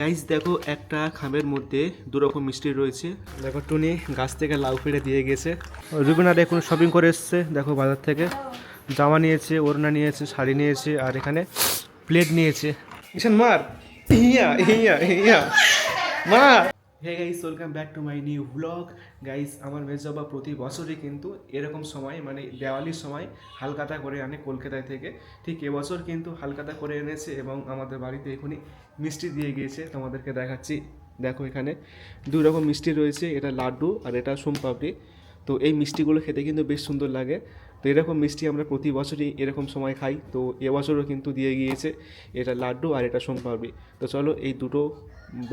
Guys দেখো, একটা খামের মধ্যে দু রকম মিষ্টি রয়েছে। দেখো, টুনি গাছ থেকে লাউ ফেড়ে দিয়ে গেছে। রুবিনা এখন শপিং করে এসছে, দেখো, বাজার থেকে। জামা নিয়েছে, ওড়না নিয়েছে, শাড়ি নিয়েছে, আর এখানে প্লেট নিয়েছে। ইসান মার। ইয়া ইয়া ইয়া, মার। Hey guys welcome back to my new blog guys আমার মেজবাবা প্রতি বছরই কিন্তু এরকম সময় মানে দেওয়ালির সময় হালকাতা করে আনে কলকাতায় থেকে। ঠিক এবছর কিন্তু হালকাতা করে এনেছে এবং আমাদের বাড়িতে এখনই মিষ্টি দিয়ে গিয়েছে। তোমাদেরকে দেখাচ্ছি। দেখো এখানে দু রকম মিষ্টি রয়েছে, এটা লাড্ডু আর এটা সোমপাপড়ি। তো এই মিষ্টিগুলো খেতে কিন্তু বেশ সুন্দর লাগে। তো এরকম মিষ্টি আমরা প্রতি বছরই এরকম সময় খাই। তো এবছরও কিন্তু দিয়ে গিয়েছে। এটা লাড্ডু আর এটা সোমপাপড়ি তো চলো এই দুটো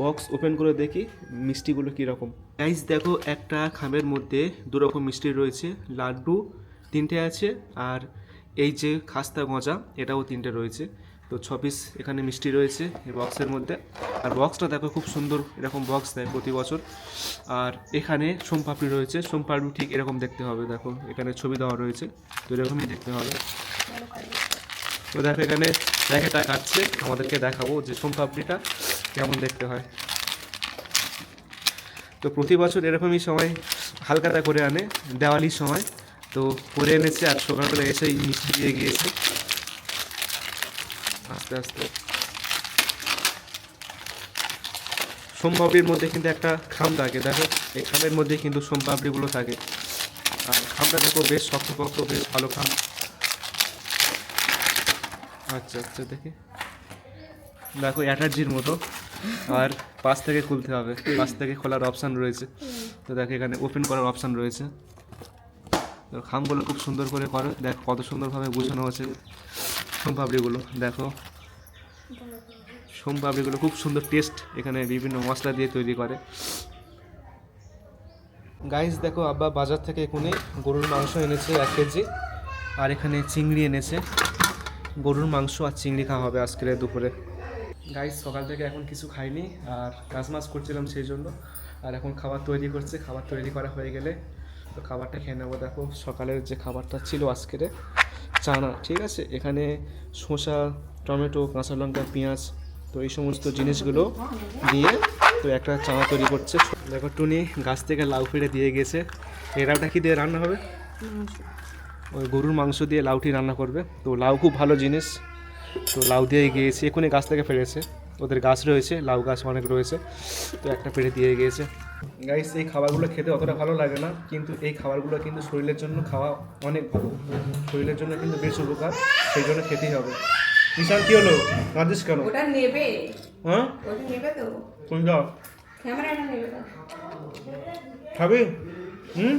বক্স ওপেন করে দেখি মিষ্টিগুলো কীরকম। গাইস দেখো একটা খামের মধ্যে দু রকম মিষ্টি রয়েছে। লাড্ডু তিনটে আছে আর এই যে খাস্তা গজা, এটাও তিনটে রয়েছে। তো ছ পিস এখানে মিষ্টি রয়েছে এই বক্সের মধ্যে। আর বক্সটা দেখো খুব সুন্দর এরকম বক্স দেয় প্রতি বছর। আর এখানে সোমপাপড়ি রয়েছে। সোমপাপড়ি ঠিক এরকম দেখতে হবে, দেখো। এখানে ছবি দেওয়া রয়েছে, তো এরকমই দেখতে হবে। তো দেখো এখানে প্যাকেটটা কাটছে, আমাদেরকে দেখাবো যে সোমপাপড়িটা কেমন দেখতে হয়। তো প্রতি বছর এরকমই সময় হালকাটা করে আনে, দেওয়ালির সময়। তো করে এনেছে আর সকালবেলা এসেই মিষ্টি দিয়ে গিয়েছে। আস্তে আস্তে। সোমপাপড়ির মধ্যে কিন্তু একটা খাম থাকে, দেখো, এই খামের মধ্যে কিন্তু সোমপাপড়িগুলো থাকে। আর খামটা দেখো, বেশ শক্তপক্ত, বেশ ভালো খাম। আচ্ছা আচ্ছা দেখি। দেখো, অ্যাটার্জির মতো। আর পাশ থেকে খুলতে হবে। পাশ থেকে খোলার অপশান রয়েছে। তো দেখো, এখানে ওপেন করার অপশান রয়েছে। তো খামগুলো খুব সুন্দর করে করে। দেখো, কত সুন্দরভাবে গুছানো হয়েছে সোমপাপড়িগুলো। দেখো সোমপাপড়িগুলো খুব সুন্দর টেস্ট এখানে বিভিন্ন মশলা দিয়ে তৈরি করে। গাইস দেখো, আব্বা বাজার থেকে এখনই গরুর মাংস এনেছে এক কেজি, আর এখানে চিংড়ি এনেছে। গরুর মাংস আর চিংড়ি খাওয়া হবে আজকের দুপুরে। গাইস সকাল থেকে এখন কিছু খাইনি, আর কাজ মাছ করছিলাম সেই জন্য। আর এখন খাবার তৈরি করছে, খাবার তৈরি করা হয়ে গেলে তো খাবারটা খেয়ে নেব। দেখো, সকালের যে খাবারটা ছিল আজকের, চানা, ঠিক আছে? এখানে শসা টমেটো, কাঁচা লঙ্কা, পেঁয়াজ, তো এই সমস্ত জিনিসগুলো দিয়ে তো একটা চানা তৈরি করছে। দেখো টুনি গাছ থেকে লাউ ফেড়ে দিয়ে গেছে। এরাটা কি দিয়ে রান্না হবে? ওই গরুর মাংস দিয়ে লাউটি রান্না করবে? তো লাউ খুব ভালো জিনিস। তো লাউ দিয়ে গিয়েছে, এখনই গাছ থেকে ফেলেছে। ওদের গাছ রয়েছে, লাউ গাছ অনেক রয়েছে। তো একটা পেড়ে দিয়ে গিয়েছে। গাইস এই খাবারগুলো খেতে অতটা ভালো লাগে না, কিন্তু এই খাবারগুলো কিন্তু শরীরের জন্য খাওয়া অনেক ভালো। শরীরের জন্য কিন্তু বেশ উপকার, সেই জন্য খেতেই হবে। ঈশান কি হলো? কাঁদিস কেন? ওটা নেবে। হ্যাঁ? ওটা নেবে তো। কোনটা ক্যামেরাটা নেবে তো। খাবি? হুম?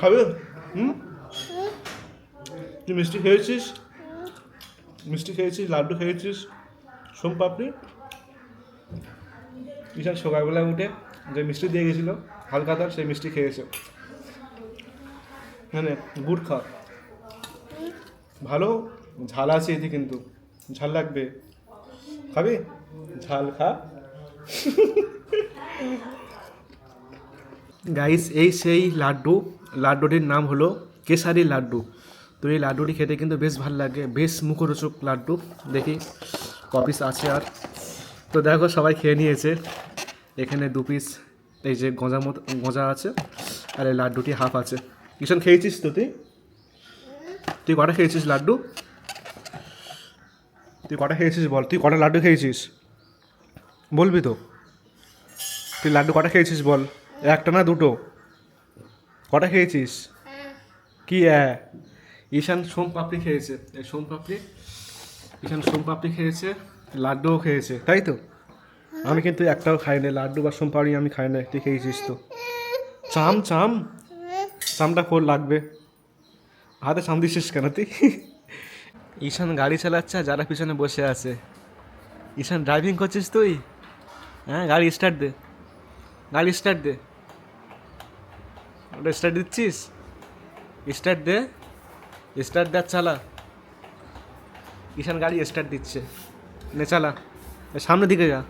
খাবে? হুম? তুই মিষ্টি খেয়েছিস? মিষ্টি খেয়েছিস? লাড্ডু খেয়েছিস? সোম পাপড়ি ঈশান সকালবেলা উঠে যে মিষ্টি দিয়ে গেছিল। হালকাতার সেই মিষ্টি খেয়েছে মানে গুড় খা। ভালো? ঝাল আছে এতে কিন্তু। ঝাল লাগবে। খাবি? ঝাল খা। গাইস, এই সেই লাড্ডু। লাড্ডুটির নাম হলো কেসারি লাড্ডু। তো এই লাড্ডুটি খেতে কিন্তু বেশ ভালো লাগে, বেশ মুখরোচক লাড্ডু। দেখি কপিস আছে আর। তো দেখো, সবাই খেয়ে নিয়েছে। এখানে দু পিস এই যে গজা মতো, গজা আছে আর এই লাড্ডুটি হাফ আছে। কিষণ, খেয়েছিস তো তুই? তুই কটা খেয়েছিস লাড্ডু? তুই কটা খেয়েছিস বল? তুই কটা লাড্ডু খেয়েছিস? বলবি তো। তুই লাড্ডু কটা খেয়েছিস বল? একটা না দুটো? কটা খেয়েছিস? কি ঈশান সোম পাপড়ি খেয়েছে। সোম পাপড়ি, ঈশান সোম পাপড়ি খেয়েছে, লাড্ডুও খেয়েছে, তাই তো? আমি কিন্তু একটাও খাই না লাড্ডু বা সোম পাপড়ি আমি খাই না তুই খেয়েছিস তো। চাম চাম। চামটা কোর লাগবে। হাতে চাম দিছিস কেন তুই? ঈশান গাড়ি চালাচ্ছে যারা পিছনে বসে আছে। ঈশান ড্রাইভিং করছিস তুই? হ্যাঁ গাড়ি স্টার্ট দে। গাড়ি স্টার্ট দে। ওটা স্টার্ট দিচ্ছিস? স্টার্ট দে। স্টার্ট দে চালা। ঈশান গাড়ি স্টার্ট দিচ্ছে। নে, চালা। সামনের দিকে যা।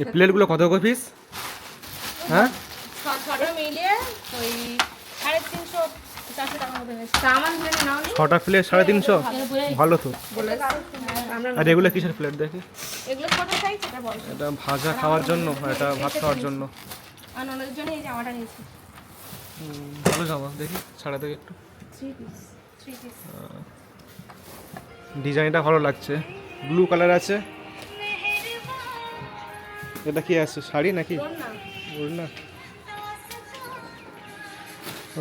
এই প্লেটগুলো কত করে পিস হ্যাঁ? ছটা প্লেট সাড়ে তিনশো? ভালো তো। আর এগুলো কিসের প্লেট দেখি? এটা ভাজা খাওয়ার জন্য এটা ভাত খাওয়ার জন্য। ভালো জামা দেখি ছাড়া দেখি একটু। ডিজাইনটা ভালো লাগছে। ব্লু কালার আছে। এটা কি আছে? শাড়ি নাকি? ওড়না।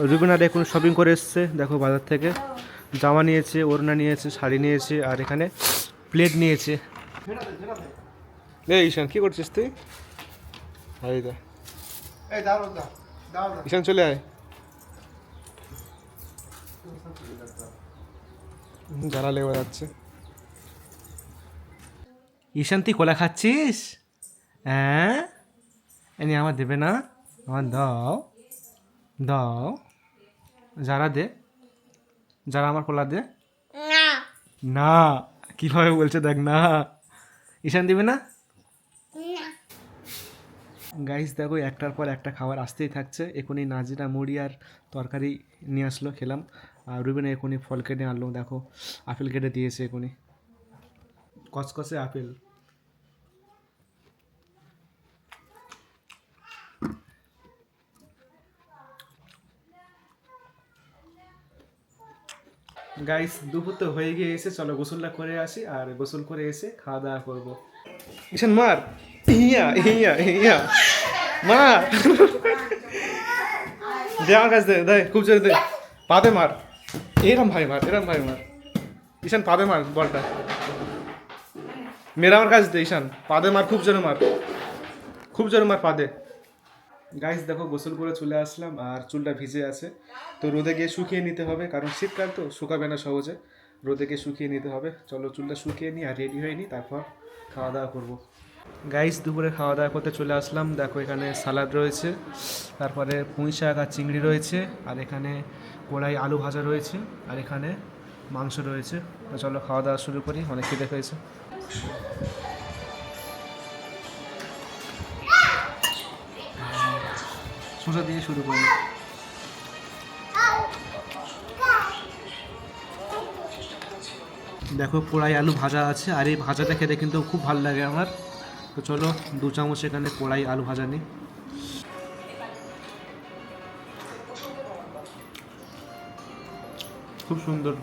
রুবিনা দেখুন শপিং করে এসছে দেখো বাজার থেকে। জামা নিয়েছে ওড়না নিয়েছে শাড়ি নিয়েছে আর এখানে প্লেট নিয়েছে। ঈশান কি করছিস তুই? ঈশান চলে আয়। লেগে যাচ্ছে। ঈশান তুই কোলা খাচ্ছিস? হ্যাঁ? এনে আমার দেবে না? আমার দাও। দাও। যারা দে। যারা আমার কোলা দে। না। কীভাবে বলছে দেখ না। ঈশান দিবে না। গাইস দেখো একটার পর একটা খাবার আসতেই থাকছে। এখনই নাজিরা মুড়ি আর তরকারি নিয়ে আসলো খেলাম। আর রুবিনা এখনই ফল কেটে আনলো দেখো। আপেল কেটে দিয়েছে এখনই। কচকচে আপেল। গাইস দুপুর তো হয়ে গিয়ে এসে চলো গোসলটা করে আসি আর গোসল করে এসে খাওয়া দাওয়া করব। ঈশান মার। ইয়া ইয়া ইয়া। মার। দে আমার কাছে দে দে, খুব জোরে দে। পাদে মার। এরম ভাই মার, এরম ভাই মার। ঈশান পাদে মার বলটা। মেরা আমার কাছে দে ঈশান পাদে মার, খুব জোরে মার। খুব জোরে মার পাদে। গাইস দেখো, গোসল করে চলে আসলাম আর চুলটা ভিজে আছে। তো রোদে গিয়ে শুকিয়ে নিতে হবে, কারণ শীতকাল তো, শুকাবে না সহজে। রোদে গিয়ে শুকিয়ে নিতে হবে। চলো, চুলটা শুকিয়ে নিই আর রেডি হয়ে নিই, তারপর খাওয়া দাওয়া করব। গাইস দুপুরে খাওয়া দাওয়া করতে চলে আসলাম। দেখো, এখানে সালাদ রয়েছে, তারপরে পুঁই শাক আর চিংড়ি রয়েছে, আর এখানে কড়াই আলু ভাজা রয়েছে, আর এখানে মাংস রয়েছে। তো চলো খাওয়া দাওয়া শুরু করি, অনেক খিদে হয়েছে সোজা দিয়ে শুরু করি। দেখো পোড়াই আলু ভাজা আছে, আর এই ভাজাটা খেতে কিন্তু খুব ভালো লাগে আমার। তো চলো, দু চামচ এখানে পোড়াই আলু ভাজা নিই। খুব সুন্দর।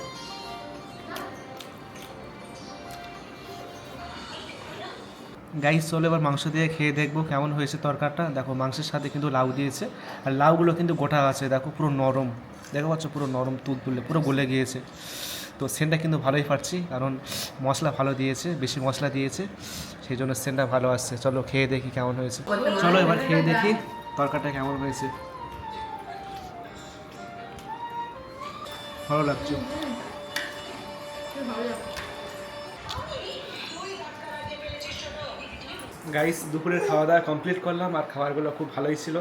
গাইস চলো এবার মাংস দিয়ে খেয়ে দেখব কেমন হয়েছে তরকারটা দেখো মাংসের সাথে কিন্তু লাউ দিয়েছে আর লাউগুলো কিন্তু গোটা আছে দেখো পুরো নরম দেখো পাচ্ছ পুরো নরম তুল তুলে পুরো গলে গিয়েছে তো সেন্টটা কিন্তু ভালোই পাচ্ছি কারণ মশলা ভালো দিয়েছে বেশি মশলা দিয়েছে সেই জন্য সেন্টটা ভালো আসছে চলো খেয়ে দেখি কেমন হয়েছে চলো এবার খেয়ে দেখি তরকারটা কেমন হয়েছে ভালো লাগছে গাইস দুপুরের খাওয়া দাওয়া কমপ্লিট করলাম আর খাবারগুলো খুব ভালোই ছিল।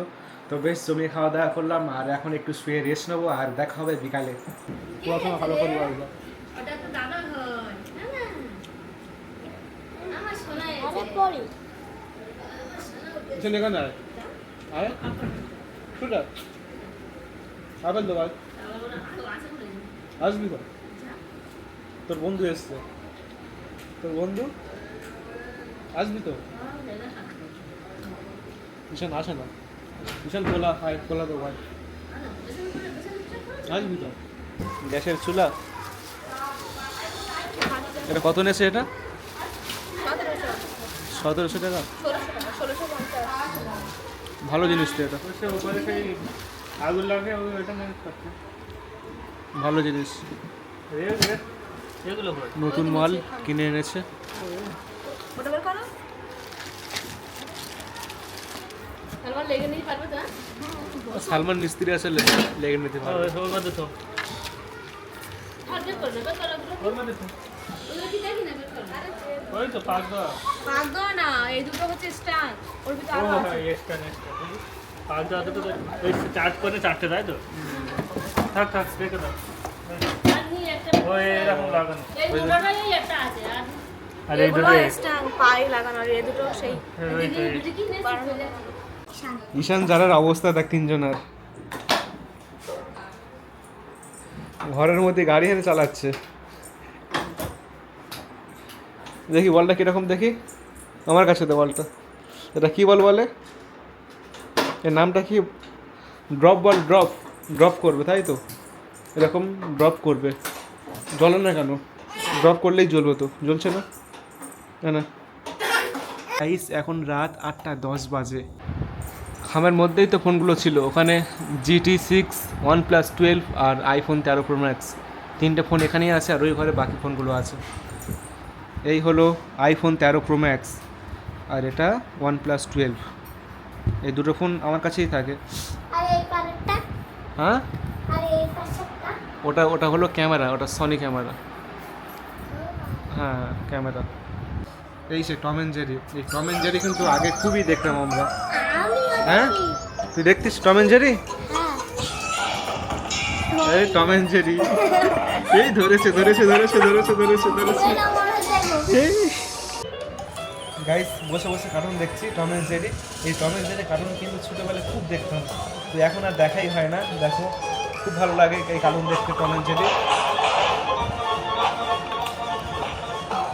তো বেশ জমিয়ে খাওয়া দাওয়া করলাম আর এখন একটু শুয়ে রেস্ট নেব আর দেখা হবে বিকালে। পড়াশোনা ভালো করব হয়। আসবি তো? তোর বন্ধু এসছে। তোর বন্ধু? আসবি তো? ঈশান আসে না। ঈশান কোলা খায় কোলা তো ভাই। আসবি তো? গ্যাসের চুলা? এটা কত নেছে এটা? সতেরোশো টাকা। ভালো জিনিস তো এটা। আগুন লাগে ম্যানেজ ভালো জিনিস। নতুন মাল কিনে এনেছে ওটা বের করো তারপর লেগে নিয়ে পারবে তো হ্যাঁ? সালমান মিস্ত্রি আছে লেগে নিতে পারবে। হ্যাঁ চারটে তাই তো? থাক থাক রেখে দাও। ওই এরকম লাগানো। আর আর এই দুটো পাই লাগানো আর এই দুটো সেই। ঈশান যারার অবস্থা দেখ তিনজনের। ঘরের মধ্যে গাড়ি এনে চালাচ্ছে। দেখি বলটা কীরকম দেখি? আমার কাছে দে বলটা। এটা কি বল বলে? এর নামটা কি? ড্রপ বল, ড্রপ। ড্রপ করবে, তাই তো? এরকম ড্রপ করবে। জ্বলে না কেন? ড্রপ করলেই জ্বলবে তো। জ্বলছে না? না না। এখন রাত আটটা দশ বাজে। খামের মধ্যেই তো ফোনগুলো ছিল। ওখানে GT six one plus twelve আর আইফোন তেরো প্রো ম্যাক্স তিনটে ফোন এখানেই আছে আর ওই ঘরে বাকি ফোনগুলো আছে। এই হলো আইফোন তেরো প্রো ম্যাক্স আর এটা ওয়ান প্লাস টুয়েলভ এই দুটো ফোন আমার কাছেই থাকে। হ্যাঁ? ওটা ওটা হলো ক্যামেরা ওটা সনি ক্যামেরা। হ্যাঁ ক্যামেরা। এই সে টম অ্যান্ড জেরি এই টম অ্যান্ড জেরি কিন্তু আগে খুবই দেখতাম আমরা। আমি হ্যাঁ? তুই দেখতিস টম এন্ড জেরি? হ্যাঁ। এই টম এন্ড জেরি। এই ধরেছে ধরেছে ধরেছে ধরেছে ধরেছে ধরেছে। গাইস বসে বসে কার্টুন দেখছি টম এন্ড জেরি। এই টম এন্ড জেরি কার্টুন কিন্তু ছোটোবেলায় খুব দেখতাম। তো এখন আর দেখাই হয় না। দেখো খুব ভালো লাগে এই কার্টুন দেখতে টম এন্ড জেরি।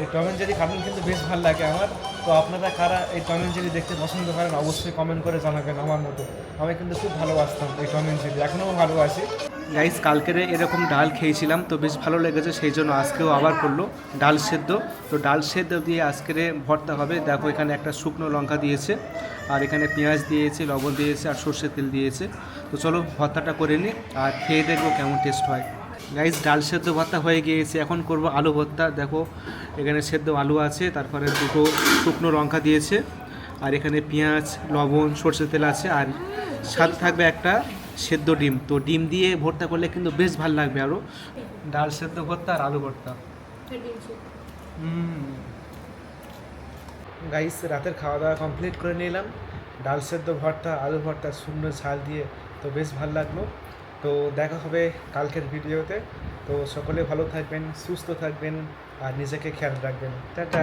এই টম অ্যান্ড জেরি কার্টুন কিন্তু বেশ ভালো লাগে আমার। তো আপনারা কারা এই টম অ্যান্ড জেরি দেখতে পছন্দ করেন, অবশ্যই কমেন্ট করে জানাবেন আমার মতো। আমি কিন্তু খুব ভালোবাসতাম এই টম অ্যান্ড জেরি, এখনও ভালোবাসি। গাইস কালকেরে এরকম ডাল খেয়েছিলাম, তো বেশ ভালো লেগেছে, সেই জন্য আজকেও আবার করল ডাল সেদ্ধ। তো ডাল সেদ্ধ দিয়ে আজকের ভর্তা হবে, দেখো এখানে একটা শুকনো লঙ্কা দিয়েছে, আর এখানে পেঁয়াজ দিয়েছে, লবণ দিয়েছে, আর সর্ষের তেল দিয়েছে। তো চলো ভর্তাটা করে নিই, আর খেয়ে দেখব কেমন টেস্ট হয়। গাইস ডাল সেদ্ধ ভর্তা হয়ে গিয়েছে। এখন করব আলু ভর্তা। দেখো, এখানে সেদ্ধ আলু আছে, তারপরে দুটো শুকনো লঙ্কা দিয়েছে, আর এখানে পেঁয়াজ, লবণ, সর্ষের তেল আছে, আর সাথে থাকবে একটা সেদ্ধ ডিম। তো ডিম দিয়ে ভর্তা করলে কিন্তু বেশ ভালো লাগবে আরও ডাল সেদ্ধ ভর্তা আর আলু ভর্তা। গাইস রাতের খাওয়া দাওয়া কমপ্লিট করে নিলাম। ডাল সেদ্ধ ভর্তা, আলু ভর্তা শূন্য ঝাল দিয়ে তো বেশ ভালো লাগল। তো দেখা হবে কালকের ভিডিওতে। তো সকলে ভালো থাকবেন, সুস্থ থাকবেন, আর নিজেকে খেয়াল রাখবেন। টাটা!